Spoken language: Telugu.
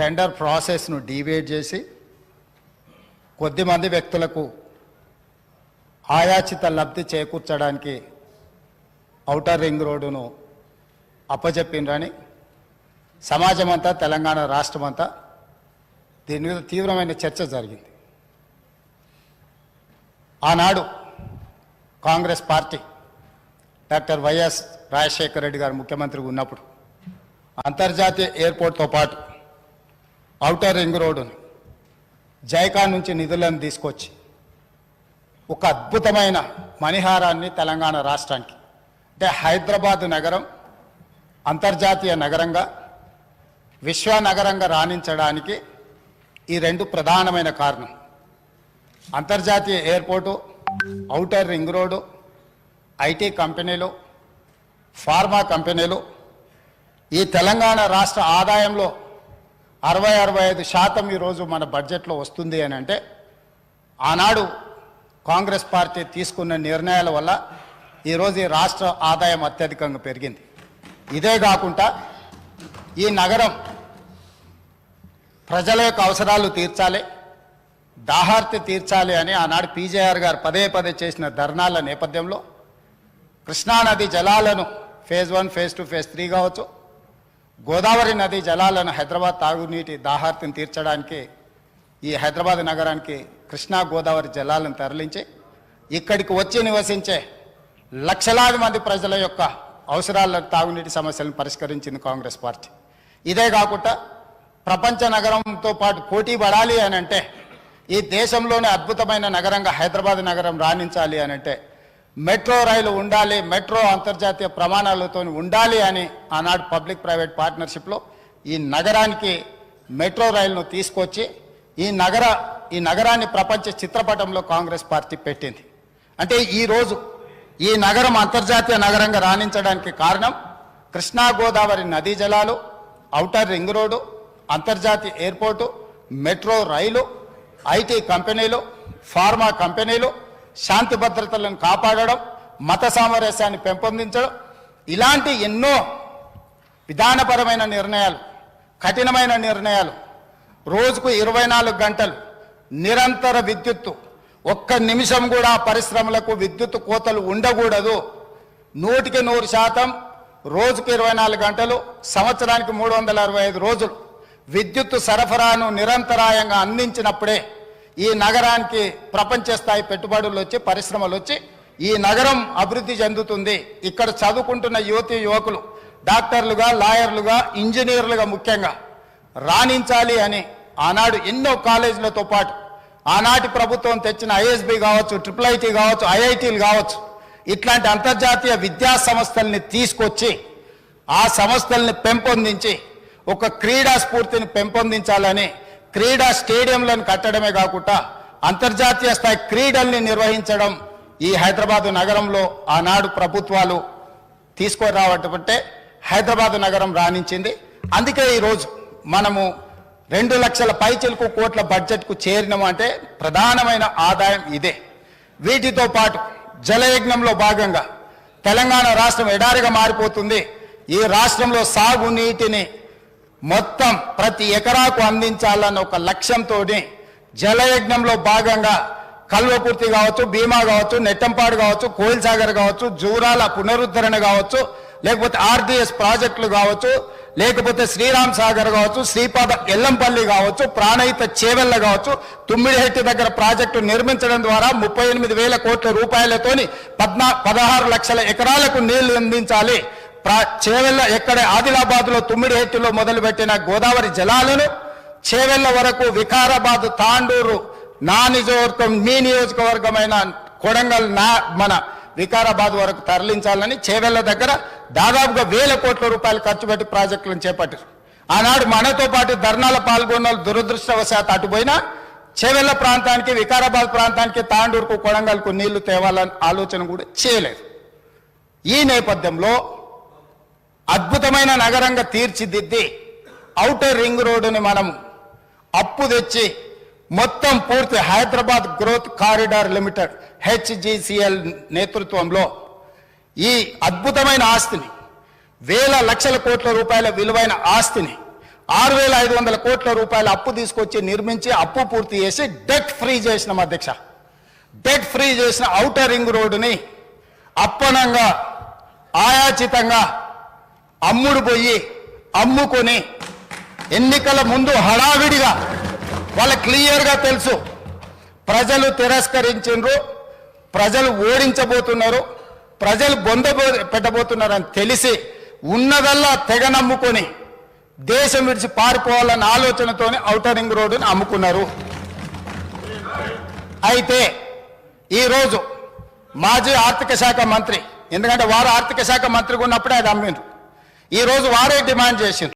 టెండర్ ప్రాసెస్ను డీవేట్ చేసి కొద్దిమంది వ్యక్తులకు ఆయాచిత లబ్ధి చేకూర్చడానికి ఔటర్ రింగ్ రోడ్డును అప్పచెప్పిండ్రని సమాజం అంతా తెలంగాణ రాష్ట్రం అంతా దీని మీద తీవ్రమైన చర్చ జరిగింది. ఆనాడు Congress party doctor YS Rajasekhara Reddy garu ముఖ్యమంత్రిగా ఉన్నప్పుడు అంతర్జాతీయ ఎయిర్పోర్ట్తో పాటు ఔటర్ రింగ్ రోడ్డును జైకా నుంచి నిధులను తీసుకొచ్చి ఒక అద్భుతమైన మణిహారాన్ని తెలంగాణ రాష్ట్రానికి అంటే హైదరాబాదు నగరం అంతర్జాతీయ నగరంగా విశ్వ నగరంగా రాణించడానికి ఈ రెండు ప్రధానమైన కారణం. అంతర్జాతీయ airport outer ring road IT companies pharma companies ఈ తెలంగాణ రాష్ట్ర ఆదాయంలో అరవై అరవై ఐదు శాతం ఈరోజు మన బడ్జెట్లో వస్తుంది అని అంటే ఆనాడు కాంగ్రెస్ పార్టీ తీసుకున్న నిర్ణయాల వల్ల ఈరోజు ఈ రాష్ట్ర ఆదాయం అత్యధికంగా పెరిగింది. ఇదే కాకుండా ఈ నగరం ప్రజల యొక్క అవసరాలు తీర్చాలి దాహార్తి తీర్చాలి అని ఆనాడు పీజేఆర్ గారు పదే పదే చేసిన ధర్నాల నేపథ్యంలో కృష్ణానది జలాలను phase one phase two phase three కావచ్చు గోదావరి నది జలాలను హైదరాబాద్ తాగునీటి దాహార్తిని తీర్చడానికి ఈ హైదరాబాద్ నగరానికి కృష్ణా గోదావరి జలాలను తరలించి ఇక్కడికి వచ్చి నివసించే లక్షలాది మంది ప్రజల యొక్క అవసరాల తాగునీటి సమస్యలను పరిష్కరించింది కాంగ్రెస్ పార్టీ. ఇదే కాకుండా ప్రపంచ నగరంతో పాటు పోటీ పడాలి అని అంటే ఈ దేశంలోనే అద్భుతమైన నగరంగా హైదరాబాద్ నగరం రాణించాలి అని అంటే మెట్రో రైలు ఉండాలి మెట్రో అంతర్జాతీయ ప్రమాణాలతో ఉండాలి అని ఆనాడు పబ్లిక్ ప్రైవేట్ పార్ట్నర్షిప్లో ఈ నగరానికి మెట్రో రైలును తీసుకొచ్చి ఈ నగర ఈ నగరాన్ని ప్రపంచ చిత్రపటంలో కాంగ్రెస్ పార్టీ పెట్టింది. అంటే ఈరోజు ఈ నగరం అంతర్జాతీయ నగరంగా రాణించడానికి కారణం కృష్ణా గోదావరి నదీ జలాలు ఔటర్ రింగ్ రోడ్డు అంతర్జాతీయ airport metro rail IT companies pharma companies శాంతి భద్రతలను కాపాడడం మత సామరస్యాన్ని పెంపొందించడం ఇలాంటి ఎన్నో విధానపరమైన నిర్ణయాలు కఠినమైన నిర్ణయాలు రోజుకు ఇరవై నాలుగు గంటలు నిరంతర విద్యుత్తు ఒక్క నిమిషం కూడా పరిశ్రమలకు విద్యుత్ కోతలు ఉండకూడదు. నూటికి నూరు శాతం రోజుకు ఇరవై నాలుగు గంటలు సంవత్సరానికి మూడు వందల అరవై ఐదు రోజులు విద్యుత్ సరఫరాను నిరంతరాయంగా అందించినప్పుడే ఈ నగరానికి ప్రపంచ స్థాయి పెట్టుబడులు వచ్చి పరిశ్రమలు వచ్చి ఈ నగరం అభివృద్ధి చెందుతుంది. ఇక్కడ చదువుకుంటున్న యువతి యువకులు డాక్టర్లుగా లాయర్లుగా ఇంజనీర్లుగా ముఖ్యంగా రాణించాలి అని ఆనాడు ఎన్నో కాలేజీలతో పాటు ఆనాటి ప్రభుత్వం తెచ్చిన ఐఎస్బి కావచ్చు ట్రిపుల్ ఐటీ కావచ్చు ఐఐటీలు కావచ్చు ఇట్లాంటి అంతర్జాతీయ విద్యా సంస్థల్ని తీసుకొచ్చి ఆ సంస్థల్ని పెంపొందించి ఒక క్రీడా స్ఫూర్తిని పెంపొందించాలని క్రీడా స్టేడియంలను కట్టడమే కాకుండా అంతర్జాతీయ స్థాయి క్రీడల్ని నిర్వహించడం ఈ హైదరాబాదు నగరంలో ఆనాడు ప్రభుత్వాలు తీసుకురావటంటే హైదరాబాదు నగరం రాణించింది. అందుకే ఈరోజు మనము రెండు లక్షల పైచిలకు కోట్ల బడ్జెట్కు చేరినమంటే ప్రధానమైన ఆదాయం ఇదే. వీటితో పాటు జలయజ్ఞంలో భాగంగా తెలంగాణ రాష్ట్రం ఎడారిగా మారిపోతుంది. ఈ రాష్ట్రంలో సాగునీటిని మొత్తం ప్రతి ఎకరాకు అందించాలన్న ఒక లక్ష్యంతో జలయజ్ఞంలో భాగంగా కల్వకుర్తి కావచ్చు భీమా కావచ్చు నెట్టంపాడు కావచ్చు కోయిల్ సాగర్ కావచ్చు జూరాల పునరుద్ధరణ కావచ్చు లేకపోతే ఆర్డిఎస్ ప్రాజెక్టులు కావచ్చు లేకపోతే శ్రీరామ్ సాగర్ కావచ్చు శ్రీపాద ఎల్లంపల్లి కావచ్చు ప్రాణహిత చేవెళ్ళ కావచ్చు తుమ్మిడిహెట్టి దగ్గర ప్రాజెక్టు నిర్మించడం ద్వారా ముప్పై ఎనిమిది వేల కోట్ల రూపాయలతోని పద్నా పదహారు లక్షల ఎకరాలకు నీళ్ళు అందించాలి. చేవెళ్ళ ఎక్కడ ఆదిలాబాద్లో లో ఎత్తులో మొదలుపెట్టిన గోదావరి జలాలను చేవెళ్ళ వరకు వికారాబాద్ తాండూరు నా నియోజకవర్గం మీ నియోజకవర్గమైన కొడంగల్ నా మన వికారాబాద్ వరకు తరలించాలని చేవెళ్ళ దగ్గర దాదాపుగా వేల కోట్ల రూపాయలు ఖర్చు పెట్టి ప్రాజెక్టులను చేపట్టారు. ఆనాడు మనతో పాటు ధర్నాల పాల్గొన్న దురదృష్టవశాత్ అటుపోయినా చేవెళ్ళ ప్రాంతానికి వికారాబాద్ ప్రాంతానికి తాండూరుకు కొడంగల్కు నీళ్ళు తేవాలని ఆలోచన కూడా చేయలేదు. ఈ నేపథ్యంలో అద్భుతమైన నగరంగా తీర్చిదిద్ది ఔటర్ రింగ్ రోడ్డుని మనం అప్పు తెచ్చి మొత్తం పూర్తి Hyderabad growth corridor limited HGCL నేతృత్వంలో ఈ అద్భుతమైన ఆస్తిని వేల లక్షల కోట్ల రూపాయల విలువైన ఆస్తిని ఆరు వేల ఐదు వందల కోట్ల రూపాయల అప్పు తీసుకొచ్చి నిర్మించి అప్పు పూర్తి చేసి డెట్ ఫ్రీ చేసిన అధ్యక్ష. డెట్ ఫ్రీ చేసిన ఔటర్ రింగ్ రోడ్డుని అప్పనంగా ఆయాచితంగా అమ్ముడు పోయి అమ్ముకొని ఎన్నికల ముందు హడావిడిగా వాళ్ళ క్లియర్గా తెలుసు. ప్రజలు తిరస్కరించిండ్రు ప్రజలు ఓడించబోతున్నారు ప్రజలు బొంద పెట్టబోతున్నారని తెలిసి ఉన్నదల్లా తెగ నమ్ముకొని దేశం విడిచి పారిపోవాలన్న ఆలోచనతోనే ఔటర్ రింగ్ రోడ్డుని అమ్ముకున్నారు. అయితే ఈరోజు మాజీ ఆర్థిక శాఖ మంత్రి ఎందుకంటే వారు ఆర్థిక శాఖ మంత్రిగా ఉన్నప్పుడే అది అమ్మిండ్రు. ఈరోజు వారే డిమాండ్ చేసింది